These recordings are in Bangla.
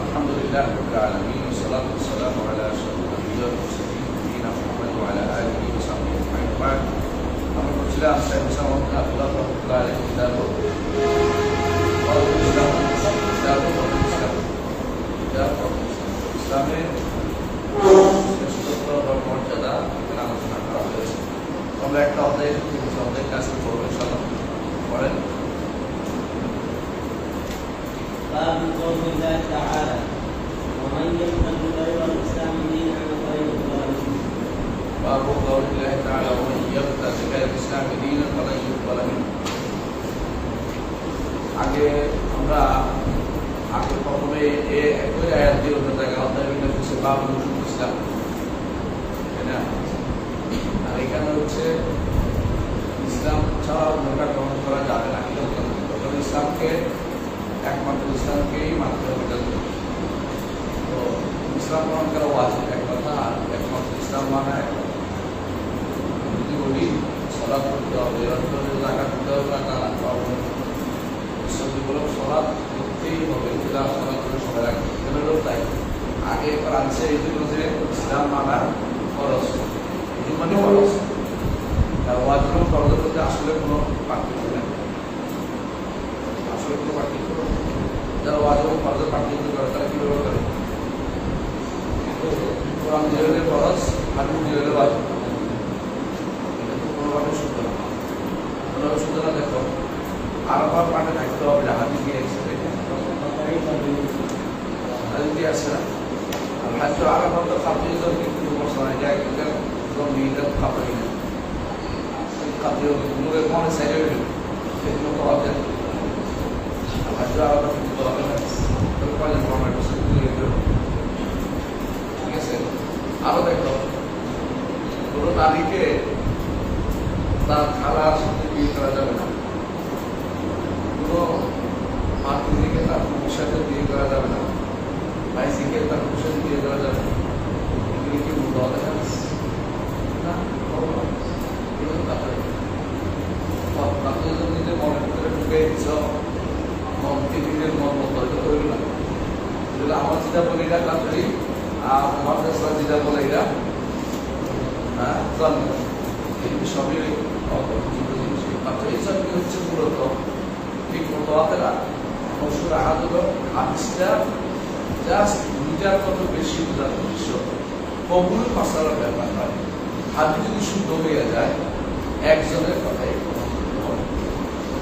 الحمد لله رب العالمين والصلاة والسلام على أشرف الأنبياء والمرسلين نبينا محمد وعلى آله وصحبه أجمعين وبعد আমরা বলছিলাম সাহেব ইসলাম আব্দুল্লাহ রহমতুল্লাহ আলী কিতাব ইসলাম কিতাব ইসলাম কিতাব ইসলামের শ্রেষ্ঠত্ব বা মর্যাদা এখানে আলোচনা করা হয়েছে আমরা একটা অধ্যায় অধ্যায় কাজ করবো ইনশাল্লাহ পড়েন باب قول الله تعالى ومن يبتغ غير الاسلام دينا فلن يقبل منه باب قول الله تعالى ومن يبتغ غير الاسلام دينا فلن يقبل منه আগে আমরা আগে প্রথমে এ একই আয়াত দিয়ে ওটা দেখা অধ্যায় বিন্যাস হচ্ছে বাবু রসুল ইসলাম তাই না আর এখানে হচ্ছে ইসলামকেই মানতে হবে তো ইসলাম গ্রহণ করা ওয়াজিব, এক কথা আর একমাত্র ইসলাম মানে যদি বলি সলাপ করতে হবে টাকা দিতে হবে তা রাখতে হবে সবগুলো সলাপ করতেই হবে, যেটা সলাপ করে সবাই রাখবে। তাই? আগে এবার আনছে এই জন্য যে ইসলাম মানার খরচ এই মানে খরচ আর ওয়াজিব খরচের আসলে কোনো পার্থক্য নেই। আসলে কোনো পার্থক্য। যারা ওয়াজিব খরচের পার্থক্য করে তারা কীভাবে করে কোরআন জিয়ারের খরচ হাদিস এটা তো কোনোভাবে শুদ্ধ না। কোনোভাবে শুদ্ধ না দেখো। আরবার পাঠে থাকতে হবে না হাদিস দিয়ে এসে হাদিস দিয়ে আসে না? আর হাজ আরবার তো খাপিয়ে তো কিন্তু মশলা যায় কিন্তু একদম নিজের খাপাই না। খাপিয়ে মুখে মনে সাইডে সেগুলো তো হবে হাজ আরবার কিন্তু হবে না তবে কয়জন প্রমাণ করছে ঠিক আছে আরও দেখো কোনো নারীকে তার খালার সাথে বিয়ে করা যাবে না কোনো মাতৃকে তার পুরুষের বিয়ে করা যাবে না ভাইসিকে তার পুরুষের সাথে বিয়ে যাবে না এগুলি কি মূল্য দেখা না। এগুলো তারপরে। নিজের ঢুকে দিচ্ছ নিজের মন মতো এটা করবে না। যদি আমার যেটা বলি, এটা কাজরি আর আমার কাছে যেটা বলে এটা হ্যাঁ এগুলি সবই জিনিস। মাত্র এইসব কি হচ্ছে মূলত ঠিক মতো হাতেরা মশুর আহাদুল হাদিসটা জাস্ট দুইটার কত বেশি ব্যাপার হয় হাতি যদি শুদ্ধ হয়ে যায়, একজনের কথাই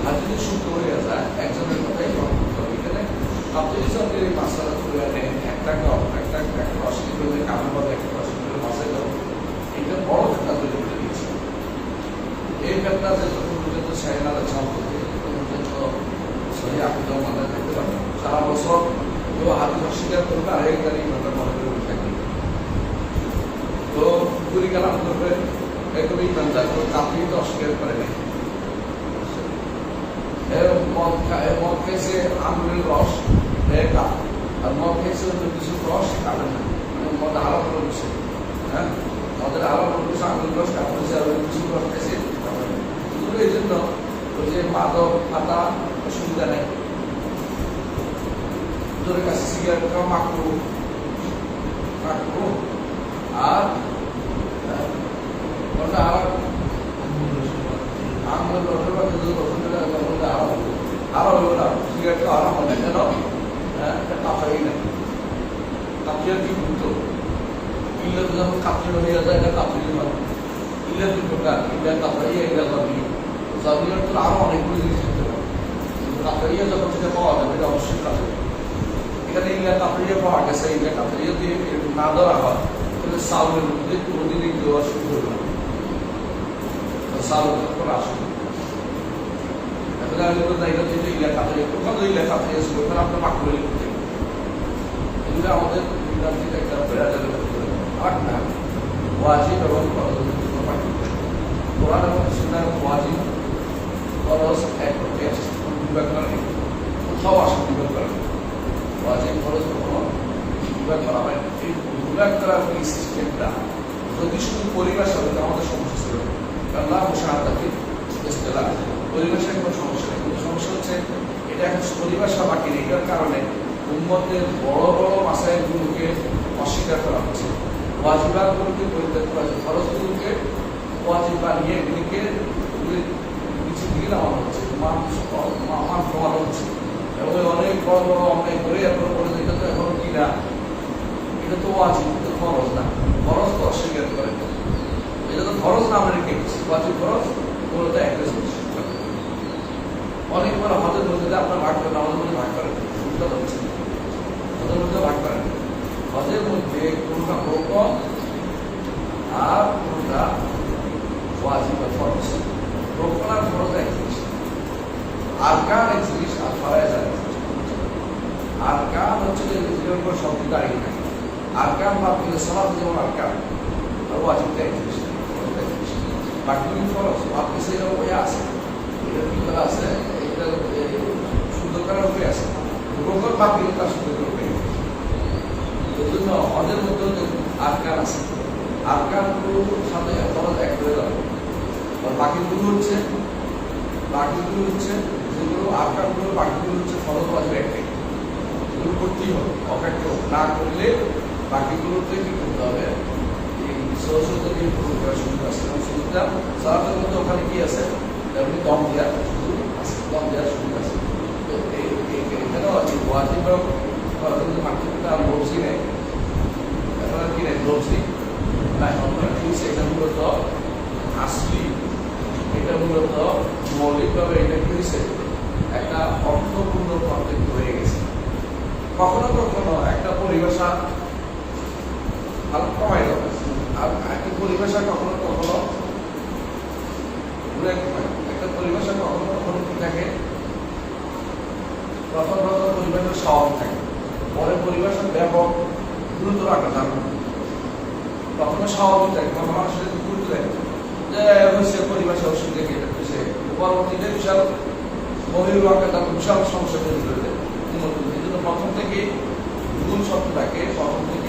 হাতি যদি আপনি সরকারি এই করে নেন একটা কম একটা একটা রসকি করলে কামের মধ্যে একটা বছর কেউ হাতি অস্বীকার করবে, আর এই তারিখ মনে তো পুরি কালাম করবে একদম ইমানদার কাপড়ি তো অস্বীকার করে নাই। মদ খায় মদ খেয়েছে আঙুরের রস কাপ আর মদ খেয়েছে অন্য কিছু রস না মানে মদ আলাপ হলো হ্যাঁ? মদের আলাপ হলো বিষয় রস কাপ আর কিছু রস খাবে এই জন্য ওই মাদক, পাতা, অসুবিধা নেই। তোর কাছে সিগারেট খাওয়া মাকড়ু আর আহ, ওটা আর আঙুলের রসের মধ্যে যদি রসুন দিলে ওটা বলতে আরও হবে। আরও হলো না সিগারেট তো আরও হবে কেন হ্যাঁ এটা কাপাই না কাপিয়ার কি ভূত ইলে যখন কাপড় হয়ে যায় এটা কাপড়ি হয় ইলে দুই প্রকার ইলে কাপড়িয়া ইলে জাবিও জাবিওর তো আরও অনেকগুলো জিনিস থাকতে পারে কিন্তু কাপড়িয়া যখন সেটা পাওয়া যাবে এটা অবশ্যই কাপড় এখানে ইলে কাপড়িয়া পাওয়া গেছে ইলে কাপড়িয়া দিয়ে একটু না ধরা হয় তাহলে চাউলের মধ্যে প্রতিদিন দেওয়া শুরু করবে না। চাউল করে আসবে এখন আমি বলতে আমাদের বিদ্যার্থীর একটা বেড়াজালে আর না, ওয়াজিব এবং ফরজ এক টেস্ট বিভাগ করা নেই। কোথাও আসে বিভাগ করা নেই। ওয়াজিব করা হয় এই করার এই সিস্টেমটা যদি শুধু পরিবেশ হবে তো আমাদের সমস্যা ছিল। আল্লাহ মুশাহাদাকে ইস্তেলা পরিবেশের কোনো সমস্যা নেই। সমস্যা হচ্ছে, এটা এখন পরিবেশ বাকি এটার কারণে উম্মতের বড় বড় মাসাইলগুলোকে অস্বীকার করা হচ্ছে। ওয়াজিবাগুলোকে পরিত্যাগ করা হচ্ছে। ফরজগুলোকে ওয়াজিব বানিয়ে এগুলিকে এগুলি নিচে দিকে নামানো হচ্ছে। মান কমানো হচ্ছে। এবং অনেক বড় বড় অন্যায় করে এরপর বলে যে তো এখন কি না এটা তো ওয়াজিব, এটা তো ফরজ না। ফরজ তো অস্বীকার করে। এটা তো ফরজ না আমরা রেখে ওয়াজিব ফরজ ওগুলো তো একটা জিনিস অনেক বড় হজের মধ্যে আপনার ভাগ করেন, আমাদের মধ্যে ভাগ করেন উল্টো হচ্ছে হজের মধ্যে ভাগ করেন। হজের মধ্যে কোনটা রোকন আর কোনটা ওয়াজিব বা ফরজ। রোকন আর ফরজ এক জিনিস। এক জিনিস? আর ফরাইজ এক জিনিস। আরকান হচ্ছে যে যেটার উপর শব্দ দাঁড়িয়ে থাকে। আরকান বা দিলে সমাজ যেমন আরকান আর ওয়াজিবটা এক জিনিস বাকি ফরজ আপনি সেই রকম আছে। এটা কি করা আছে? এটা শুদ্ধ করার উপরে আছে। রোগর বাকি তার শুদ্ধ করে উপরে এই জন্য হজের মধ্যে আরকান আছে। আরকানগুলোর সাথে ফরজ এক করে দেওয়া আর বাকিগুলো হচ্ছে বাকিগুলো হচ্ছে, যেগুলো আরকানগুলো বাকিগুলো হচ্ছে ফরজ ওয়াজিব একটাই করতেই হবে, অকাট্য না করলে বাকিগুলোতে কি করতে হবে? আছে সুযোগটা সারাটার ওখানে কি আছে? তেমনি দম দেওয়ার দম দেওয়ার সুযোগ আছে। তো এখানেও আছে ওয়াজিব মার্কেটটা বলছি নেই। এখন কি নেই ঠিক এটা মূলত আসলি এটা মূলত মৌলিকভাবে এটা কি হয়েছে? একটা অর্থপূর্ণ কন্টেক্ট হয়ে গেছে। কখনো কখনো একটা পরিভাষা হালকা কমাই দেবে। আর একটা পরিভাষা কখনো কখনো ঘুরে কমায়। একটা পরিভাষা কখনো কখনো কি থাকে? প্রথম প্রথম পরিভাষা সহজ থাকে। পরে পরিভাষা ব্যাপক গুরুতর আকার ধারণ। প্রথমে সহজ থাকে তখন মানুষের গুরুত্ব দেয়। যে হচ্ছে পরিভাষা ওষুধ দেখে, এটা পরবর্তীতে বিশাল বহির আকার তার বিশাল সমস্যা তৈরি করে দেয়। এই প্রথম থেকে গুণ শব্দটাকে, প্রথম থেকে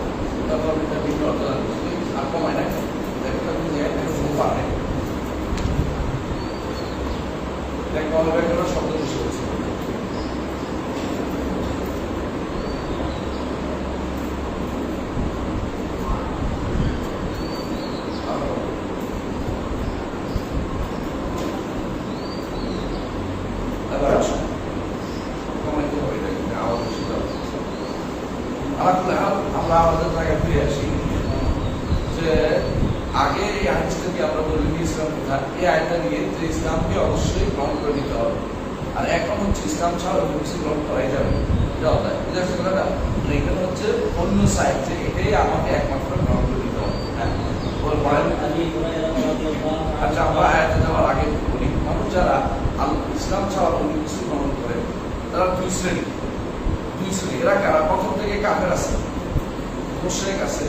গ্রহণ করে তারা দুই শ্রেণি দুই শ্রেণি এরা কারা প্রথম থেকে আছে মুশরিক আছে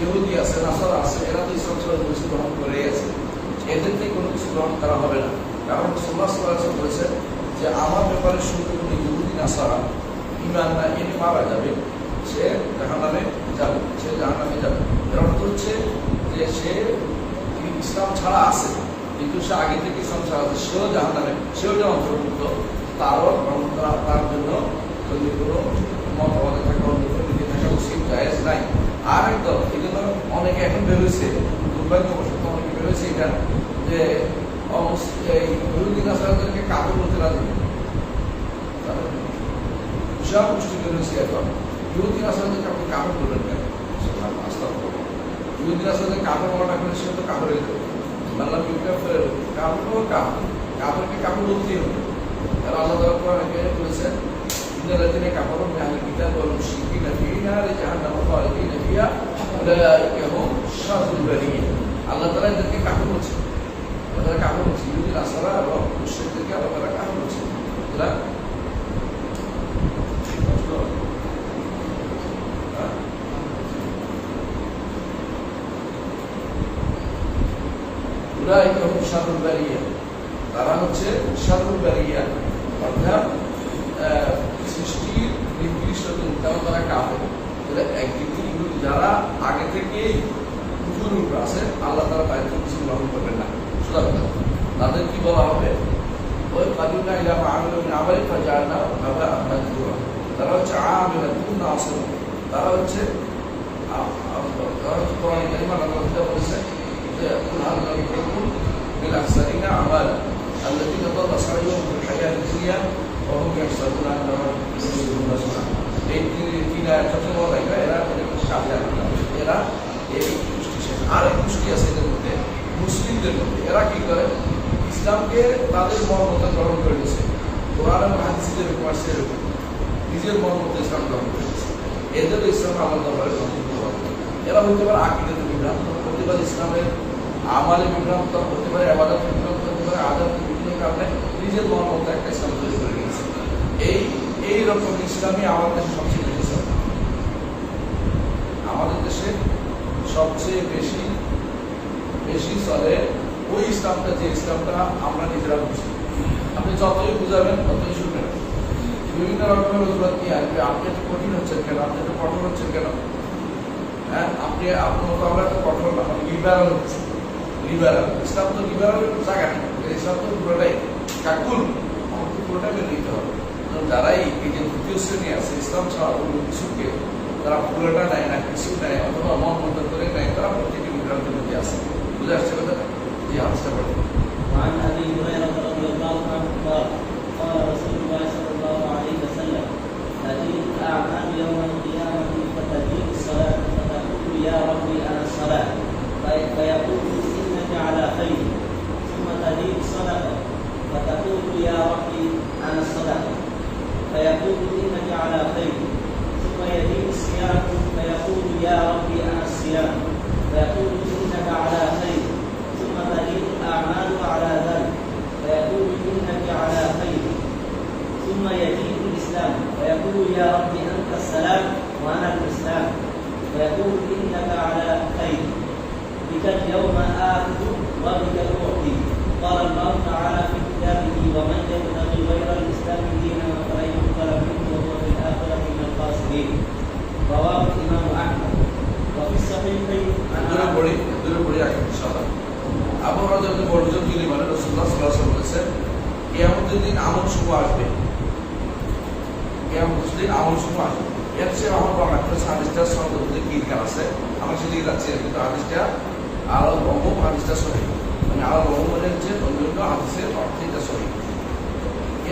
ইহুদি আছে নাসারা আছে এরা তো ইসলাম গ্রহণ করে আছে এদের থেকে কোনো কিছু গ্রহণ করা হবে না কারণ সুল্লাহ সাল্লাহ বলেছে যে আমার ব্যাপারে শুনতে কোনো ইহুদি নাসারা ইমান না এনে মারা যাবে সে জাহান্নামে যাবে সে জাহান্নামে যাবে এর অর্থ হচ্ছে যে সে ইসলাম ছাড়া আছে কিন্তু সে আগে থেকে ছাড়া আছে। সেও জাহান্নামে সেও যে অন্তর্ভুক্ত, তারও তার জন্য যদি কোনো মতবাদে থাকা কোনো থাকা উচিত, জায়েজ নাই। আর একদম এই জন্য অনেকে এখন বেরোয়েছে দুর্ভাগ্যবশত অনেকে বেরোয়েছে এটা, যে এই ইহুদি নাসারাদেরকে কাপড় বলতে রাজি সব পুষ্টি বেরোয়েছে এখন ইহুদি নাসারাদেরকে আপনি কাপড় বলবেন কেন? আস্তে ইহুদি নাসারাদের কাপড় বলাটা করে সে তো কাপড়ের আল্লাহ কাপড় কাপড় কাপড় কাপড়কে কাপড় বলতেই হবে আর আল্লাহ তাআলা কোরআনে বলেছেন إن الذين كفروا من أهل الكتاب والمشركين في نار جهنم خالدين فيها أولئك هم شر البرية আল্লাহ তারা এদেরকে কাফর বলছে ওদের কাফর বলছে ইহুদিন আসারা এবং মুশ্রিকদেরকে আল্লাহ তারা কাফর বলছে এরা উলাইক শাহুল বারিয়া তারা হচ্ছে শাহুল বারিয়া অর্থাৎ সৃষ্টির নিকৃষ্টতম তারা কাপড় তাহলে একদিকে যারা আগে থেকেই কুকুর উপর আছে, আল্লাহ তারা তাদের কিছু গ্রহণ করবেন না। তাদের কি বলা হবে? ওই কাদিনা ইলা মাআমিলুন আমালি তারা হচ্ছে আমিলাতুন নাসির তারা হচ্ছে তারা হচ্ছে কোরআন কারিমা يكون أغلب منكم بالأخسرين أعمالا الذين ضل سعيهم في الحياة الدنيا وهم يحسبون أنهم يحسنون صنعا এই তিন আয়াতের জন্য দেখা এরা অনেক সাথে এরা এই আর এক গোষ্ঠী আছে এদের মধ্যে মুসলিমদের মধ্যে এরা কি করে ইসলামকে তাদের মন মতো গ্রহণ করে নিয়েছে কোরআন এবং হাদিসের উপর সেরকম নিজের মন মতো ইসলাম গ্রহণ করে নিয়েছে এদের ইসলাম আলাদা ভাবে গ্রহণ করতে পারে এরা হতে পারে আকিদাতে বিভ্রান্ত হতে পারে ইসলামের আমালে বিভ্রান্ত হতে পারে আবাদত বিভ্রান্ত হতে পারে আদাত বিভিন্ন কারণে নিজের মন মতো একটা ইসলাম তৈরি করে নিয়েছে। এই এই রকম ইসলামই আমাদের সবচেয়ে বেশি আমাদের দেশে সবচেয়ে বেশি বেশি চলে ওই ইসলামটা, যে ইসলামটা আমরা নিজেরা বুঝি। আপনি যতই বুঝাবেন, ততই শুনবেন। বিভিন্ন রকমের অজুহাত নিয়ে আসবে। আপনি এত কঠিন হচ্ছেন কেন? আপনি এত কঠোর হচ্ছেন কেন? হ্যাঁ আপনি আপনার আমরা এত কঠোর লিবারাল হচ্ছেন। লিবারাল ইসলাম তো লিবারাল জায়গা নেই ইসলাম তো পুরোটাই কাকুল আমাকে পুরোটাই মেনে নিতে হবে কারণ যারাই এই যে দ্বিতীয় শ্রেণী আছে ইসলাম ছাড়া অন্য কিছুকে তারা পুরোটা নেয় না কিছু নেয় অথবা মন মতো করে নেয় তারা প্রত্যেকে বিভ্রান্তির মধ্যে আছে বুঝে আসছে কথা যে আলোচনা করবো وعن ابي هريره رضي الله عنه قال قال رسول الله صلى الله عليه وسلم تجيء الاعمال يوم القيامه فتجيء الصلاه فتقول يا ربي انا الصلاه في- فيقول تقول يا ربي أنا الصدقة. فيقول إنك على خير.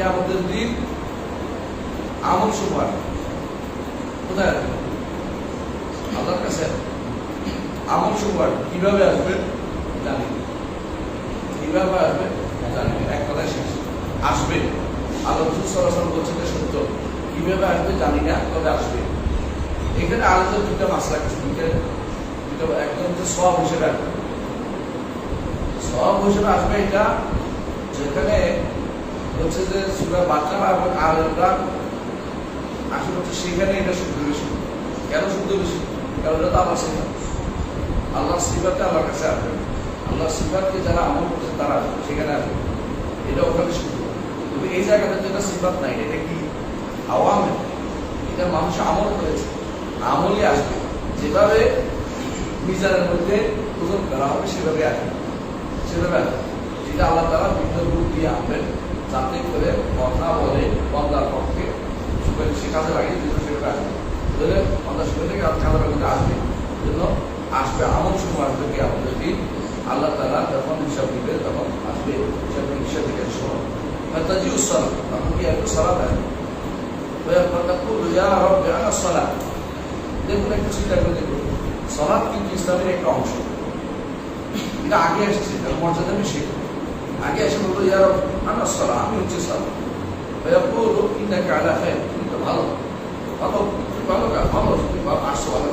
কেয়ামতের দিন আমল আসবে কোথায় আসবে? আল্লাহর কাছে। আমল সুপার কীভাবে আসবে? জানি কীভাবে আসবে? জানি এক কথায় শেষ। আসবে। আল্লাহ সরাসরি বলছে সত্য। কীভাবে আসবে জানি না, তবে আসবে। এখানে আলাদা দুটা মাসলা আছে। দুইটা দুটো একদম হচ্ছে সব হিসেবে আসবে। সব হিসেবে আসবে এটা যেখানে হচ্ছে যে সুরা বাচ্চারা এবং আলেমরা আসলে হচ্ছে সেখানে এটা শুদ্ধ বেশি কেন শুদ্ধ বেশি কারণ এটা তো আল্লাহ আল্লাহ সিফাতে আল্লাহর কাছে আসবে। আল্লাহ সিফাতকে যারা আমল করছে, তারা আসবে। সেখানে আসবে। এটা ওখানে শুদ্ধ। কিন্তু এই জায়গাতে যেটা সিফাত নাই। এটা কি আওয়ামে? এটা মানুষ আমল করেছে। আমলই আসবে। যেভাবে মিজানের মধ্যে ওজন করা হবে, সেভাবে আসবে। সেভাবে আসবে। যেটা আল্লাহ তারা বিভিন্ন রূপ দিয়ে আনবেন। যাতে করে কথা বলে বন্দার পক্ষে। সে কাজে। লাগে সেটা আসবে ধরে থেকে কাজের মধ্যে আসবে। জন্য আসবে এমন সময় আসবে কি আমাদের দিন? আল্লাহ তালা যখন হিসাব দিবে, তখন আসবে সেটা হিসাব দিকে সময় তাজি উৎসল তখন কি একটু সলা দেয় দেখুন একটু চিন্তা করে দেখুন। সলাদ কিন্তু ইসলামের একটা অংশ। এটা আগে আসছে মর্যাদা বেশি। আগে এসে বলতো ইয়ার আনা সলা আমি হচ্ছে সলা ইন্দাকে আলা হ্যাঁ তুমি তো ভালো। ভালো, তুমি ভালো কাজ ভালো, তুমি আসছো ভালো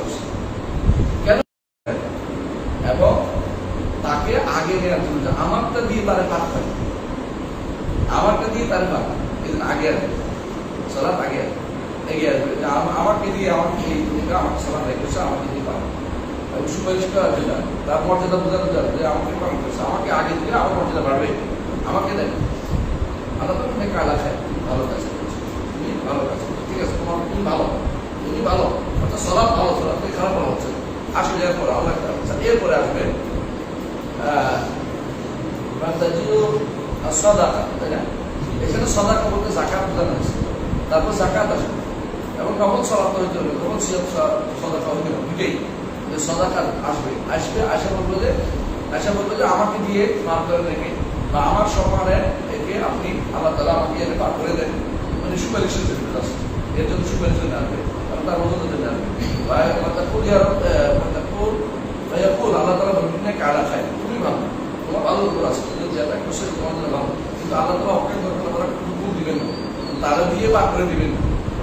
এবং তাকে আগে নেওয়ার জন্য আমারটা দিয়ে তারে ভাত খায় আমারটা দিয়ে তার ভাগ আগে আসবে। সলাপ আগে এগিয়ে আসবে। আমাকে দিয়ে আমাকে এই তুমি আমাকে সলাপ আমাকে দিয়ে পাবে সুপারিশ করা যেটা তার মর্যাদা বোঝানো যাবে যে আমাকে পালন করছে আমাকে আগে দিলে আমার মর্যাদা বাড়বে। আমাকে দেন। আল্লাহ তো অনেক কালা তুমি ভালো কাজ তুমি ভালো কাজ ঠিক আছে? তোমার তুমি ভালো তুমি ভালো। অর্থাৎ সলাপ ভালো সলাপ তুমি খারাপ ভালো হচ্ছে। আসলে এরপর আল্লাহ আচ্ছা, এরপরে আসবে তাই না? এখানে সদাকা বলতে জাকাত বোঝানো হয়েছে। তারপর জাকাত আসবে। এবং কখন সলাপ হইতে হবে কখন সদাকা হইতে হবে দুটেই যে সদাকা আসবে। আসবে আসা বলব যে আসা বলব যে, আমাকে দিয়ে মাফ করে রেখে, বা আমার সম্মানে একে আপনি আল্লাহ তালা আমাকে এনে পার করে দেন। মানে জন্য আসছে এর জন্য সুপারিশ আসবে এবং তার জন্য আসবে বা তার ইয়ার মাতাকুর ভাইয়াকুর আল্লাহ তালা বলবেন না কারা খায় খুবই ভালো তোমার ভালো উপর আছে তুমি যেটা করছে তোমার জন্য ভালো কিন্তু আল্লাহ তালা অপেক্ষা করবেন তারা কুকুর দিবেন না তারা দিয়ে পার করে দিবেন না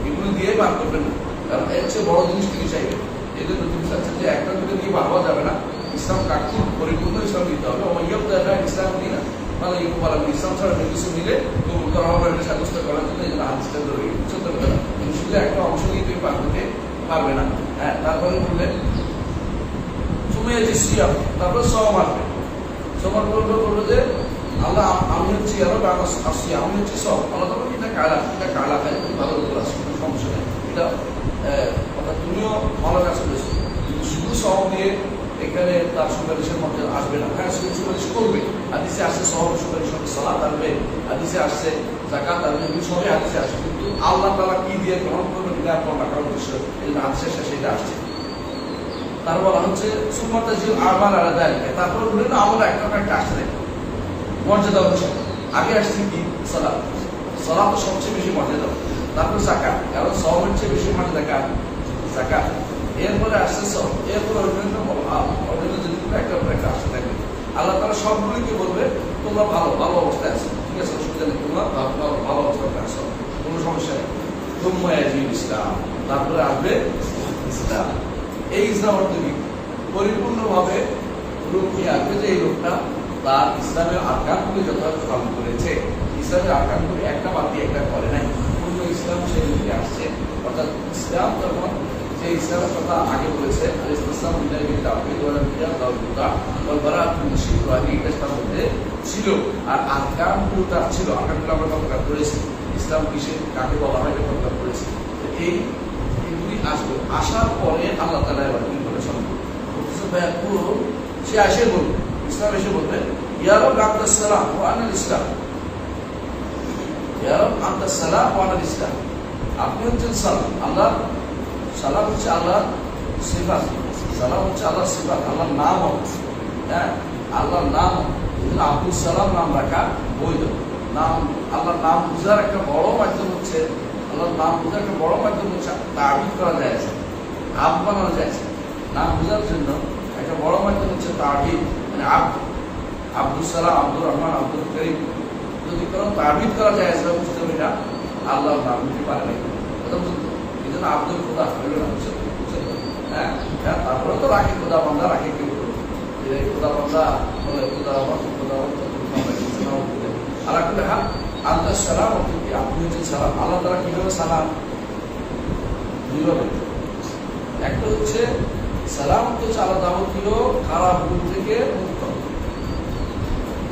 এগুলো দিয়ে পার করবেন না কারণ এর চেয়ে বড় জিনিস তিনি চাইবেন এই জন্য তিনি চাচ্ছেন যে একটা দুটো দিয়ে পার হওয়া যাবে না ইসলাম কাকুর পরিপূর্ণ ইসলাম দিতে হবে এবং ইয়ব দেখা ইসলাম দিই না মানে ইউ বলা ইসলাম ছাড়া অন্য কিছু মিলে কবুল করা হবে এটা সাব্যস্ত করার জন্য এই জন্য হাদিসটা ধরে চলতে পারে না কিন্তু শুধু একটা অংশ দিয়ে তুমি পার করতে পারবে না হ্যাঁ তারপরে বললেন আল্লাহ এখানে তার আসবে হ্যাঁ করবে। আসছে আসছে আসবে কিন্তু আল্লাহ তালা কি দিয়ে গ্রহণ করবে আপনার রাখার উদ্দেশ্য আসছে। তার বলা হচ্ছে সুমতা যে আমার আলাদা এলাকায় তারপর বললেন আমরা একটা একটা আসছে মর্যাদা অনুসারে আগে আসছে কি? সালাদ সালাদ তো সবচেয়ে বেশি মর্যাদা। তারপর জাকাত কারণ সবের চেয়ে বেশি মর্যাদা কার? জাকাত এরপরে আসছে সব এরপরে অন্যান্য অন্যান্য জিনিসগুলো একটা পর একটা আসতে থাকবে আল্লাহ তারা সবগুলোকে বলবে, তোমরা ভালো ভালো অবস্থায় আছো। ঠিক আছে, অসুবিধা নেই, তোমরা ভালো- ভালো অবস্থায় আছো কোনো সমস্যা নেই। তোমরা ইসলাম তারপরে আসবে ইসলাম। এই ইসলাম পরিপূর্ণভাবে রূপ নিয়ে আসবে যে এই লোকটা তার ইসলামের আকামগুলি যথাযথ পালন করেছে। ইসলামের আকামগুলি একটা দিয়ে একটা করে নাই। পূর্ণ ইসলাম সে রূপে আসছে। অর্থাৎ ইসলাম তখন যে ইসলামের কথা আগে বলেছে ইসলাম ছিল। আর আকামগুলো তার ছিল। আকামগুলো আমরা কথা করেছি। ইসলাম কিসে, কাকে বলা হয় কথা করেছি। এই আসবে। আসার পরে আল্লাহ তালা এবার কি করে শুনব সে আসে বলবে ইসলাম এসে বলবে ইয়ারব আব্দাস সালাম ও আনাল ইসলাম। ইয়ারব আব্দাস সালাম ও আনাল ইসলাম। আপনি হচ্ছেন সালাম। আল্লাহ সালাম হচ্ছে আল্লাহ সিফাত। সালাম হচ্ছে আল্লাহ সিফাত, আল্লাহর নাম হ্যাঁ আল্লাহর নাম আব্দুল সালাম নাম রাখা বৈধ। নাম, আল্লাহর নাম বুঝার একটা বড় মাধ্যম হচ্ছে আল্লাহর নাম বুঝার একটা বড় মাধ্যম হচ্ছে তাবিদ করা যায় আব বানানো যায় নাম বোঝার জন্য একটা বড় মাধ্যম হচ্ছে তাবিদ মানে আব আব্দুল সালাম আব্দুর রহমান আব্দুল করিম যদি কোনো তাবিদ করা যায় সেটা বুঝতে হবে না আল্লাহর নাম দিতে পারে না কথা বুঝতে এই জন্য আব্দুল খোদা হইল না বুঝতে বুঝতে হ্যাঁ হ্যাঁ তারপরে তো রাখে খোদা বান্দা রাখে কেউ খোদা বান্দা খোদা খোদা আল্লাহ করে হ্যাঁ আল্লাহ সালাম অর্থ কি আপনি হচ্ছেন সালাম, আল্লাহ তারা কীভাবে সালাম একটা হচ্ছে সালাম হচ্ছে আল্লাহ যাবতীয় খারাপ গুণ থেকে মুক্ত।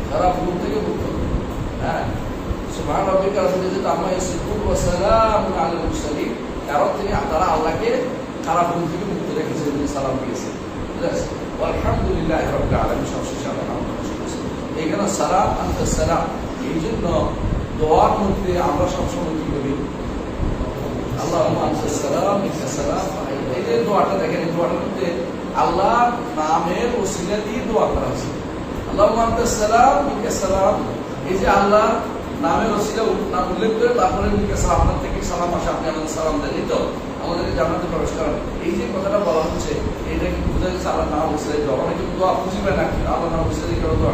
খারাপ গুণ থেকে মুক্ত। হ্যাঁ? কারণ তিনি তারা আল্লাহকে খারাপ গুণ থেকে মুক্ত রেখেছে তিনি সালাম দিয়েছে আলহামদুলিল্লাহ আলামিন, সবশেষে আল্লাহ এখানে সালাম সালাম, এই জন্য দোয়ার মধ্যে আমরা সবসময় কি করি? আল্লাহ সালাম সালাম দোয়াটা দেখেন দোয়াটার মধ্যে আল্লাহর নামের ওসিলা দিয়ে দোয়া করা হয়েছে। আল্লাহ সালাম আল্লাহ নাম উল্লেখ তারপরে থেকে সালাম আসে, আপনি আমাদের সালাম দেন তো। আমাদের জানাতে প্রবেশ এই যে কথাটা বলা হচ্ছে, এটা কি বোঝা আল্লাহ নাম ওসিলা অনেকে দোয়া বুঝিবে আল্লাহ নাম ওসিলা কেন দোয়া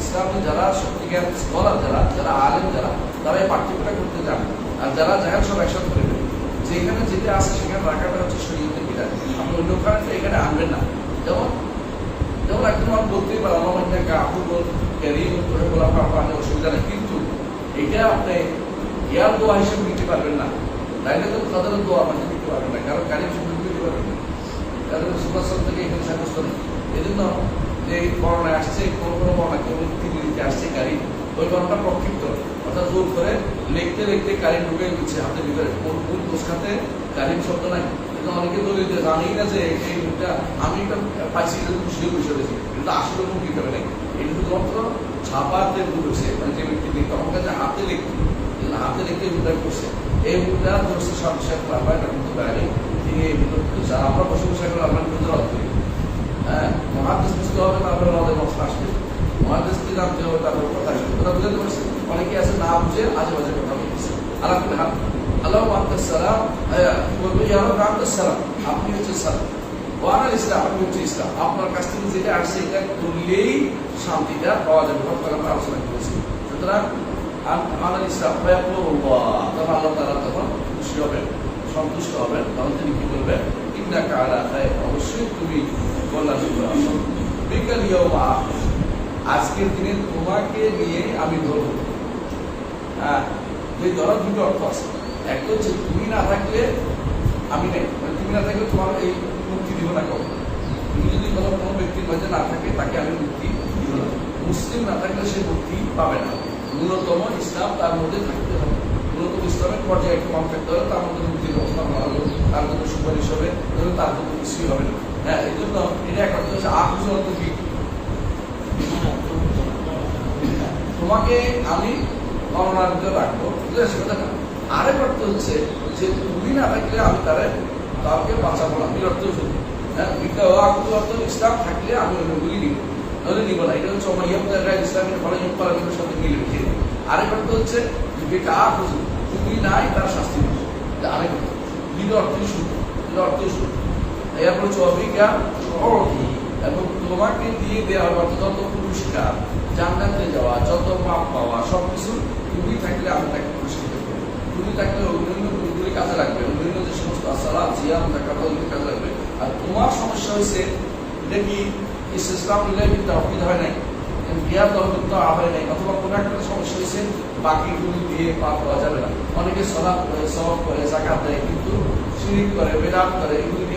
ইসলামে যারা সত্যিকার স্কলার, যারা যারা আলেম, যারা তারা এই পার্থক্যটা করতে জানে। আর যারা জাহেল, সব একসাথে করে দেবে যেখানে যেটা আছে সেখানে রাখাটা হচ্ছে শরীয়তের বিধান। আপনি অন্য কারণে এখানে আনবেন না। যেমন যেমন একজন মানুষ বলতেই পারে আমার মধ্যে কাপু বল ক্যারি করে বলা আপনার অসুবিধা নেই। কিন্তু এটা আপনি ইয়ার দোয়া হিসেবে নিতে পারবেন না। তাইলে তো তাদের দোয়া আমাকে দিতে পারবেন না। কারণ কারিম শুধু দিতে পারবেন না। কারণ সুপারসল থেকে এখানে সাব্যস্ত নেই। এই যে করোনায় আসছে কোনো কোনো করোনা কোনো আসছে গাড়ি ওই করোনাটা প্রক্ষিপ্ত। অর্থাৎ জোর করে লিখতে লিখতে কারেন্ট ঢুকে দিচ্ছে হাতের ভিতরে। কোন কোন কোষখাতে কারেন্ট শব্দ নাই। কিন্তু অনেকে যে জানি না যে এই মুখটা আমি এটা পাইছি খুশি খুশি হয়েছি কিন্তু আসলে মুখ দিতে নাই এটা শুধুমাত্র ছাপাতে ভুল মানে যে ব্যক্তি লিখতে আমার কাছে হাতে লিখতে হাতে লিখতে মুখটা করছে। এই মুখটা ধরছে সব শেখ বাবা এটা কিন্তু বাইরে তিনি এই করছে আমরা বসে বসে আমরা কিন্তু রাত করি হ্যাঁ ইসলাম আপনার কাছ থেকে যেটা আসছে, এটা করলেই শান্তিটা পাওয়া যাবে। গতকাল আমরা আলোচনা করেছি। সুতরাং আমাদের ইসলাম তখন আল্লাহ তারা তখন খুশি হবেন, সন্তুষ্ট হবেন। তখন তিনি কি করবেন ইন্না কালা অবশ্যই তুমি আজকের দিনে তোমাকে নিয়ে আমি ধরব হ্যাঁ ধরার দুটো অর্থ আছে হচ্ছে তুমি না থাকলে আমি নেই তুমি না থাকলে তোমার এই মুক্তি দিব না কখন তুমি যদি কোনো কোনো ব্যক্তির না থাকে তাকে আমি মুক্তি দিব না মুসলিম না থাকলে সে মুক্তি পাবে না ন্যূনতম ইসলাম তার মধ্যে থাকতে হবে ন্যূনতম ইসলামের পর্যায়ে একটু কম থাকতে হবে তার মধ্যে মুক্তির হলো তার জন্য সুপারিশ হবে তার মধ্যে কিছুই হবে না। হ্যাঁ এটা একটা তোমাকে আমি গণনার রাখব আরেক অর্থ হচ্ছে যে তুমি না থাকলে আমি তারে তাকে বাঁচাবো না অর্থ শুধু হ্যাঁ ইসলাম থাকলে আমি অন্যগুলি নিব, নাহলে নিব না। এটা হচ্ছে জায়গায় ইসলামের ফলে ইয়ম পালামের সাথে মিলে রেখে। আরেক অর্থ হচ্ছে বেটা আকুজ তুমি নাই তার শাস্তি আরেক অর্থ দুটো অর্থই শুধু দুটো অর্থই শুধু এবং তোমাকে দিয়ে দেওয়া হবে যত পুরস্কার, জান্নাতে যাওয়া, যত পাপ পাওয়া সব কিছু তুমি থাকলে আমি তাকে পুরস্কৃত করব। তুমি থাকলে অন্যান্য গুরুগুলি কাজে লাগবে, অন্যান্য যে সমস্ত আসালা জিয়াম টাকা ওইগুলি কাজে লাগবে। আর তোমার সমস্যা হয়েছে এটা কি ইসলাম কিন্তু অফিদ হয় নাই? বিয়ার দলবদ্ধ হয় নাই, অথবা কোনো একটা সমস্যা হয়েছে বাকিগুলি দিয়ে পাপ পাওয়া যাবে না। অনেকে সলাপ করে সব করে জাকাত দেয়, কিন্তু শিরিক করে, বেদাত করে, এগুলি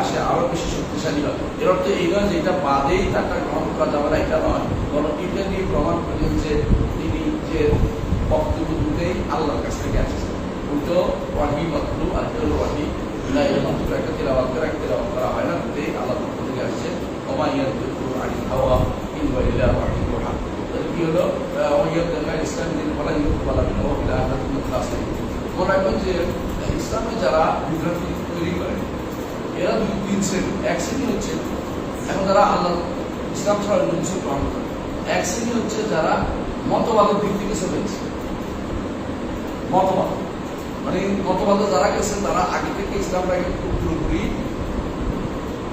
আসে, আরও বেশি শক্তিশালী এর অর্থ এই এটা বাদেই গ্রহণ করা এটা নয়। বরং এটা দিয়ে প্রমাণ যে তিনি আল্লাহর কাছ থেকে একটা একটা তেলাওয়াত করা হয় না আল্লাহ পক্ষ থেকে আসছে ওমাইয়ার আনি হাওয়া ইনওয়া ইল্লা ওয়াহি ওহা তাহলে কি হলো ওয়াইয়ার দেখা ইসলাম দিন বলা ইউক বলা বিন ও ইলা আহাদুল খাসিন মনে রাখবেন যে ইসলামে যারা বিভ্রান্তি তৈরি করে হচ্ছে এখন আল্লাহ ইসলাম ছাড়া অন্য কিছু গ্রহণ করে এক শ্রেণি হচ্ছে যারা মতবাদের দিক থেকে চলেছে মতবাদ। মানে যারা তারা আগে থেকে ইসলামটাকে পুরোপুরি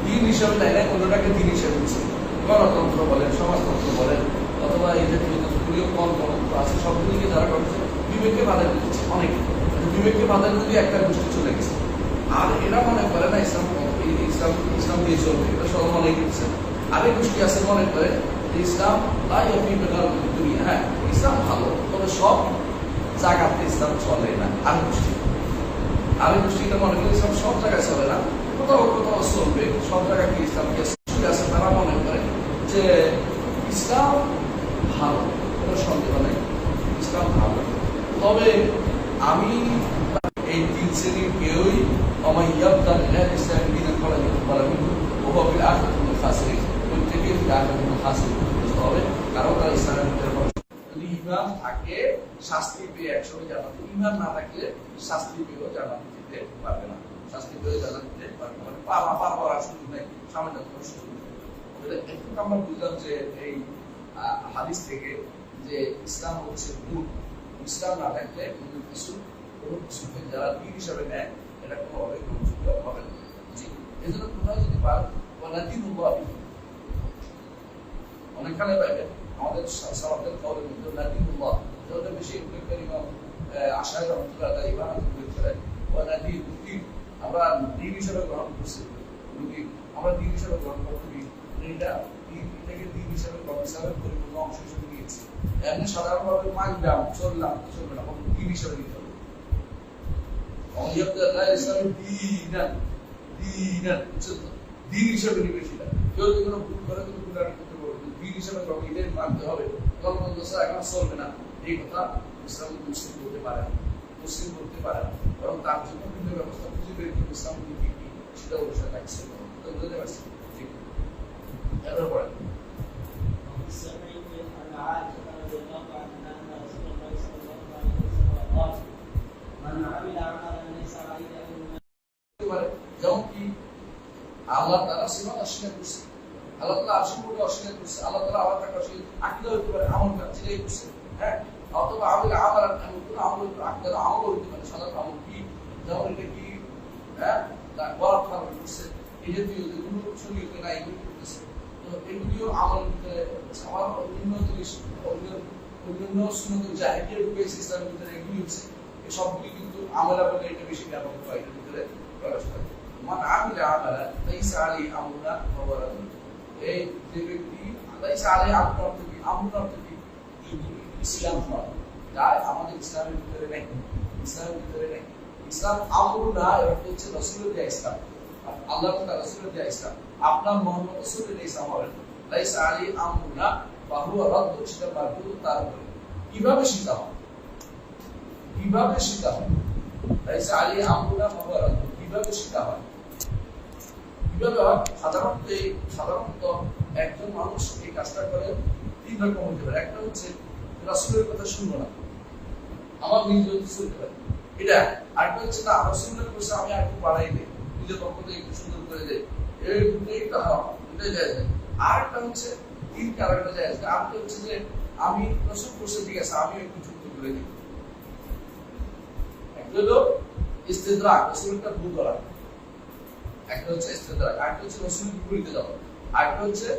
দিন হিসাবে নেয় না অন্যটাকে দিন হিসাবে দিচ্ছে। গণতন্ত্র বলেন, সমাজতন্ত্র বলেন, অথবা এই জাতীয় যতগুলিও কম গণতন্ত্র আছে সবগুলিকে যারা করছে, বিবেককে বাধা দিচ্ছে অনেকে। বিবেককে বাধা দিয়ে একটা গোষ্ঠী চলে গেছে। আর এরা মনে করে না, ইসলাম ইসলাম ইসলাম দিয়ে চলবে। এটা সব মনে করছে। আরেক গোষ্ঠী আছে মনে করে ইসলাম তাই আপনি দুনিয়া। হ্যাঁ ইসলাম ভালো, তবে সব জায়গাতে ইসলাম চলে না আমি গোষ্ঠী। আমি গোষ্ঠীটা মনে করি ইসলাম সব জায়গায় চলে না, কোথাও কোথাও চলবে, সব জায়গায় কি ইসলাম আছে, তারা মনে করে যে ইসলাম ভালো, কোনো সন্দেহ নেই, ইসলাম ভালো। তবে আমি এই তিন শ্রেণির কেউই আমার ইয়াবদার ইলাহ ইসলাম দিনের ফলে বলা কিন্তু ওভাবে আখের কোনো ফাঁসে প্রত্যেকের আখের কোনো ফাঁসে বুঝতে হবে কারণ তারা ইসলামের ভিতরে যদি ইমান থাকে শাস্তি পেয়ে একসঙ্গে জানাতে ইমান না থাকলে শাস্তি পেয়েও জানাতে দিতে পারবে না শাস্তি পেয়েও জানাতে দিতে পারবে মানে পাওয়া পাওয়ার সুযোগ নেই সামান্য কোনো সুযোগ নেই আমরা বুঝলাম যে এই হাদিস থেকে যে ইসলাম হচ্ছে ইসলাম না থাকলে কোনো কিছু কোনো যারা দিন হিসাবে নেয় এটা কোনোভাবে গ্রহণযোগ্য হবে না জি এই জন্য তোমরা যদি পার অনেকখানে আমাদের যেটা বেশি উল্লেখ করি ইমাম আশায় রহমতুল্লাহ তাই ইমাম উল্লেখ করেন ও নাদিন দিন আমরা দিন হিসাবে গ্রহণ করছি। আমরা দিন হিসাবে গ্রহণ করতে এটা দিন, এটাকে দিন হিসাবে গ্রহণ, হিসাবে পরিপূর্ণ অংশ হিসেবে নিয়েছি। এমনি সাধারণভাবে মানলাম, চললাম, চলবে না দিন হিসাবে নিতে হবে। দিন হিসাবে নিবে সেটা কেউ যদি কোনো ভুল করে কিন্তু ভুল করতে পারবে দিন হিসাবে গ্রহণ, এটাই মানতে হবে। তখন এখন চলবে না। এই কথা ইসলামী মুসলিম বলতে পারে মুসলিম বলতে পারে এবং তার জন্য বিভিন্ন ব্যবস্থা খুঁজে বের করে ইসলাম নীতি কি সেটা অনুসারে রাখছে বুঝতে পারছি ঠিক এবার পড়েন যেমন কি আল্লাহ তারা সেবা অস্বীকার করছে আল্লাহ তারা আসন করতে অস্বীকার করছে আল্লাহ তারা আবার তাকে অস্বীকার আকিদা হতে পারে আমল কাজ যেটাই করছে হ্যাঁ অথবা আমল আমার এমন কোনো আমল আকিদা আমল হতে পারে সাধারণ আমল কি, যেমন এটা কি হ্যাঁ? তা বরাত খারাপ করছে, এই জাতীয় যেগুলো শরীয়তে নাই এগুলো করতেছে। তো এগুলিও আমল আমার অন্য জিনিস অন্য অন্যান্য সুন্নত জাহিদের রূপেছে ইসলামের ভিতরে এগুলি হচ্ছে। এই সবগুলি কিন্তু আমলা বলে এটা বেশি ব্যাপক হয় এটার ভিতরে প্রকাশ করে। মান আমিলা আমালা, লাইসা আলাইহি আমরুনা ফাওয়ারাদুন এই যে ব্যক্তি, লাইসা আলাইহি আমরুনা অর্থ কি? আমরুনা অর্থ কি ইসলাম নয় যা আমাদের ইসলামের ভিতরে নেই। ইসলামের ভিতরে নেই। ইসলাম আমরুনা এর অর্থ হচ্ছে? রাসূলের দেয়া ইসলাম। আল্লাহ তাআলা রাসূলের দেয়া ইসলাম। আপনার মোহাম্মদ রাসূলের ইসলাম হবে লাইসা আলাইহি আমরুনা ফাহুয়া রাদ্দু সেটা মারদুদ তার উপরে। কীভাবে শিখা হয় কীভাবে শিখা হয় লাইসা আলাইহি আমরুনা ফাহুয়া রাদ্দু। কীভাবে শিখা হয়? কীভাবে হয়? সাধারণত সাধারণত একজন মানুষ এই কাজটা করে তিন রকম হতে পারে। একটা হচ্ছে কথা শুনব না। আমার নিজ এটা হচ্ছে না আমি বাড়াই নিজের পক্ষ থেকে একটু সুন্দর করে এটাই যায় হচ্ছে, তিন কারণটা যায় হচ্ছে যে, আমি ঠিক আছে আমি একটু যুক্ত করে দিই একটা ভুল করা। একটা হচ্ছে ইস্তেদরাক, আরেকটা হচ্ছে রাসূল বিপরীতে যাওয়া। আরেকটা হচ্ছে,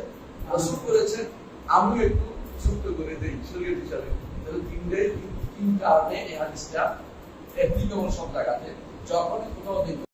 রাসূল করেছে আমি একটু যুক্ত করে হিসাবে তাহলে তিন- কারণে এই হাদিসটা অ্যাপ্লিকেবল সব জায়গাতে যখন কোথাও দেখব